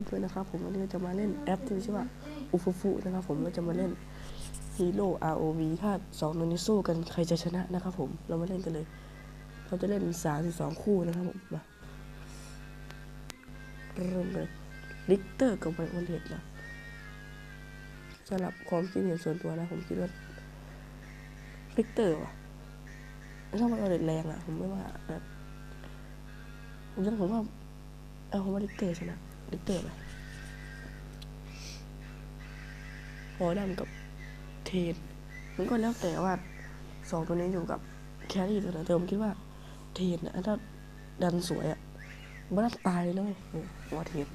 ด้วยนะครับผมวันนี้เราจะมาเล่นแอปที่ชื่อว่าอูฟูฟูนะครับผมเราจะมาเล่นฮีโร่ ROV ถ้าสองตัวนี้สู้กันใครจะชนะนะครับผมเรามาเล่นกันเลย เราจะเล่นสามสิบสองคู่นะครับผมมาเริ่มเลยลิกเตอร์กับไวโอเลตนะสำหรับความคิดเห็นส่วนตัวนะผมคิดว่าลิกเตอร์ว่ะถ้าไวโอเลตแรงอะผมไม่ว่าแบบผมยังผมว่าเอาผมว่าลิกเตอร์ชนะ ลิเตอร์ไหมหอดำกับเทนมันก็แล้วแต่ว่าสองตัวนี้อยู่กับแครี่ตัวไหนแต่ผมคิดว่าเทนนะถ้าดันสวยอะ่ะมันน่าตายเลยนะเว้ยโอ้หเทน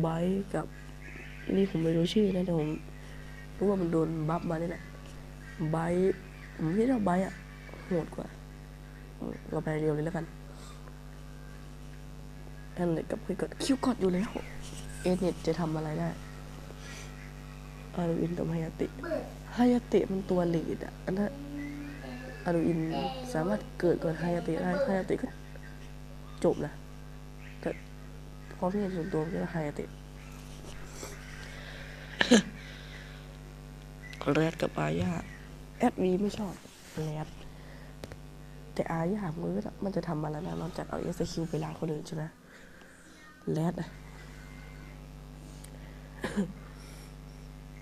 ไบร์ทกับนี่ผมไม่รู้ชื่อนะแต่ผมรู้ว่ามันโดนบัฟมานี่แหละไบร์ทผมคิดว่าไบร์ทอะโหดกว่าเราไปเร็วเลยแล้วกัน อันไหนกับคุยกดคิวกดอยู่แล้วเอเน็ตจะทำอะไรได้อารุอินกับฮายาติฮายาติมันตัวลีดอะอันนั้นอารุอินสามารถเกิดก่อนฮายาติได้ฮายาติก็จบนะแต่ความคิดเห็นส่วนตัวผมคิดว่าฮายาติแรดกับอาญาแอดวีไม่ชอบแรดแต่อาญามันก็มันจะทำอะไรนะนอกจากเอาเอสคิวไปล้างคนอื่นใช่ไหม แรดอะ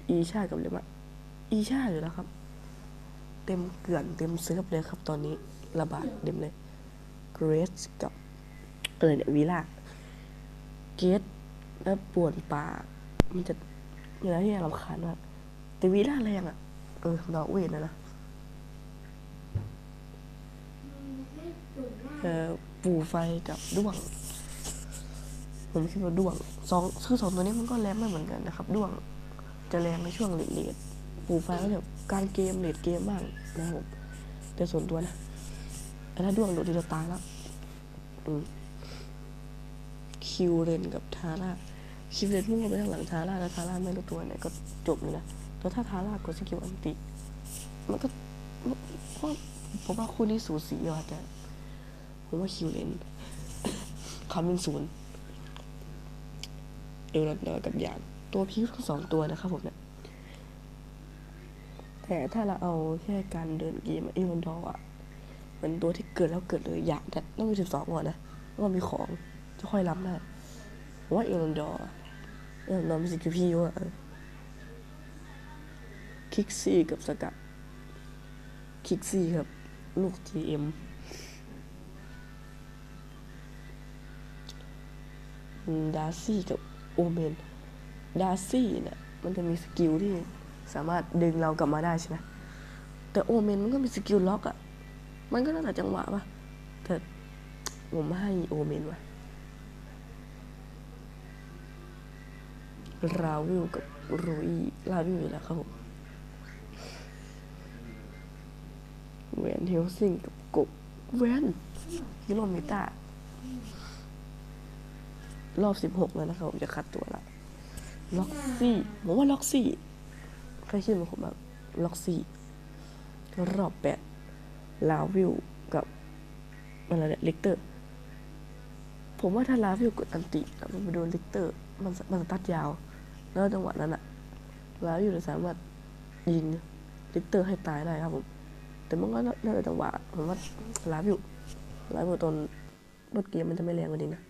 อีชากับเลมะอีชาอยู่แล้วครับ เต็มเกลื่อนเต็มเซิร์ฟเลยครับ ตอนนี้ระบาดเต็มเลยเกรสกับอะไรเนี่ยวีล่าเกตแล้วปวนป่า มันจะอย่างไรที่น่ารำคาญมากแต่วีล่าแรงอะเออนอร์เวย์นะนะเออปู่ไฟกับด้วง ผมคิดว่าด้วงสองคือสองตัวนี้มันก็แรงไม่เหมือนกันนะครับด้วงจะแรงในช่วงเลดเลดปูไฟก็แบบกลารเกมเลดเกมบ้างนะครับผมแต่ส่วนตัวนะแต่ถ้าด้วงโดดทีจะตายแล้วคิวเรนกับทาร่าคิวเรนมุ่งไปทางหลังทาร่าแล้วทาร่าไม่รู้ตัวไหนก็จบเลยนะแต่ถ้าทาร่ากดสกิลอันติมันก็ก็ผมว่าคู่นี้สูสีว่ะแต่ผมว่าคิวเรนคำเป็นศูนย์ เอลรันดอร์กับยางตัวพีคทั้งสองตัวนะครับผมเนี่ยแต่ถ้าเราเอาแค่การเดินเกมเอลรันดอร์อะมันตัวที่เกิดแล้วเกิดเลยอย่างแต่ต้องมีสิบสองก่อนนะแล้วก็มีของจะค่อยรับได้ผมว่าเอลรันดอร์เอลรันดอร์มีสกิลพี่เยอะคิกซี่กับสกัดคิกซี่ครับ ลูก GM ดาซี่กับ โอเมนดาร์ซี่เนี่ยมันจะมีสกิลที่สามารถดึงเรากลับมาได้ใช่ไหมแต่โอเมนมันก็มีสกิลล็อกอะ่ะ มันก็น่าจะจังหวะปะแต่ผมให้โอเมนว่ะราวิลกับรูอีราวิลอยู่แล้วครับผมแวนเฮลซิงกับกบแวนฮิโรมิตะ รอบสิบหกแล้วนะครับ ผมจะคัดตัวละล็อกซี่ผมว่าล็อกซี่ใครชื่อมันผมบ้างล็อกซี่รอบแปดลาวิวกับอะไรเนี่ยลิกเตอร์ ผมว่าถ้าลาวิวกดอันติมันไปโดนลิกเตอร์ มันมันตัดยาว แล้วจังหวะนั้นอะลาวิวจะสามารถยิงลิกเตอร์ให้ตายได้ครับผมแต่มันก็น่าจะจังหวะผมว่าลาวิวลาวิวตอนรถเกมมันจะไม่แรงกว่านี้นะ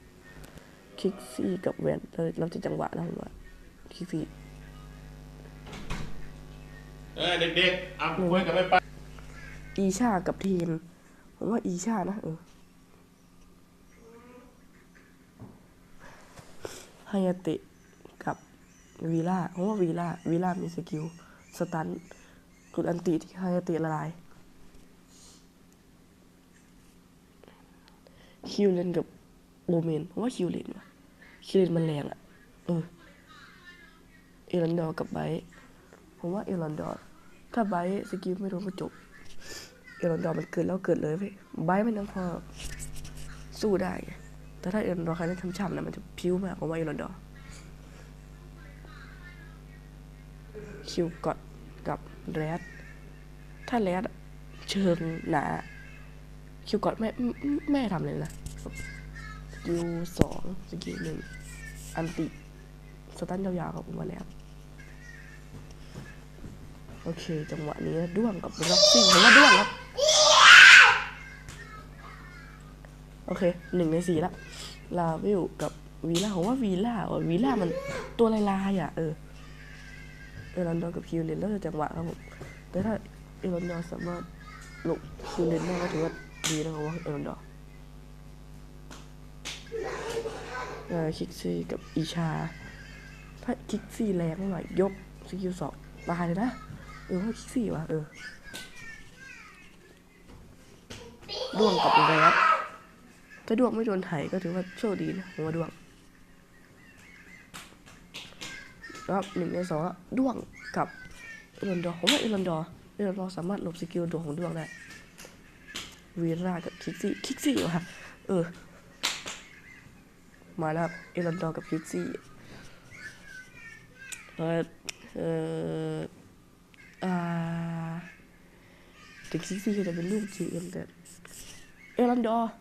คิกซี่กับแวนเราเราจะจังหวะนะผมว่าคิกซี่เออเด็กๆเอาคุยกันไม่ไปอีชากับเทนผมว่าอีชานะเออฮายาเตะกับวีล่าผมว่าวีล่าวีล่ามีสกิลสตันกดอันติที่ฮายาเตะละลายคิวเลนกับ โอเมนผมว่าคิวเลนว่ะคิวเลนมันแรงอะเออเอรันดอร์กับไบรท์ผมว่าเอรันดอร์ถ้าไบรท์สกิลไม่โดนก็จบเอรอนดอร์มันเกิดแล้วเกิดเลยเว้ยไบร์ทมันยังพอสู้ได้ไงแต่ถ้าเอรอนดอร์ใครเล่นช่ำๆนะมันจะพิ้วมากผมว่าเอรอนดอร์คิวกอดกับแรดถ้าแรดเชิงหนาคิวกอดไม่ไม่ทำเลยนะ กิลสองสกิลหนึ่งอันติสตันยาวๆกับผมมาแล้ว โอเค จังหวะนี้ด้วงกับร็อกซี่ผมว่าด้วงครับ โอเคหนึ่งในสี่ละ ลาวิลกับวีล่าผมว่าวีล่าอะวีล่ามันตัวลายๆอะ เออเอรันดอร์กับคิวเลนแล้วแต่จังหวะครับผมแต่ถ้าเอรันดอร์สามารถหลบคิวเลนได้ก็ถือว่าดีนะครับว่าเอรันดอร์ เออคิกซี่กับอีชา ถ้าคิกซี่แรงไม่ไหวยกสกิลสองตายเลยนะ เออว่าคิกซี่วะเออด้วงกับแรดถ้าด้วงไม่โดนไถก็ถือว่าโชคดีนะผมว่าด้วงแล้วหนึ่งในสองอะด้วงกับเอรันดอร์ผมว่าเอรันดอร์เอรันดอร์สามารถหลบสกิลดวงของด้วงได้วีรากับคิกซี่คิกซี่วะเออ มาแล้วครับเอรันดอร์กับคิซี่เออเอออ่าถึงซิกซี่ก็จะเป็นลูกจีเอ็มแต่เอรันดอร์